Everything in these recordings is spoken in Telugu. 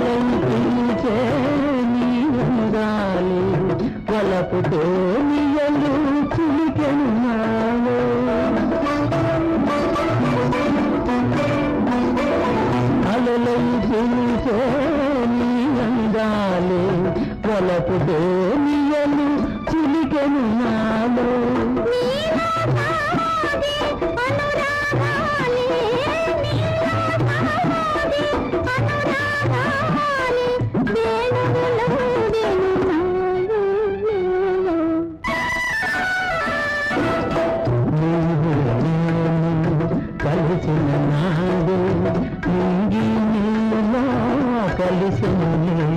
వలయించే నీరంగాలి చిలికెను చిలికెను నా దేశమునే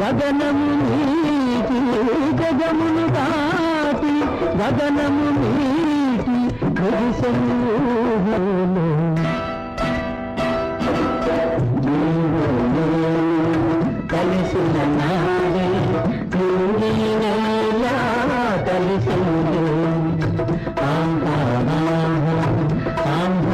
గగనము నీటి గగమును దాటి గగనము నీటి గజసము కలిసిన నాడే కలిసిన ఆంధ్ర ఆంధ్ర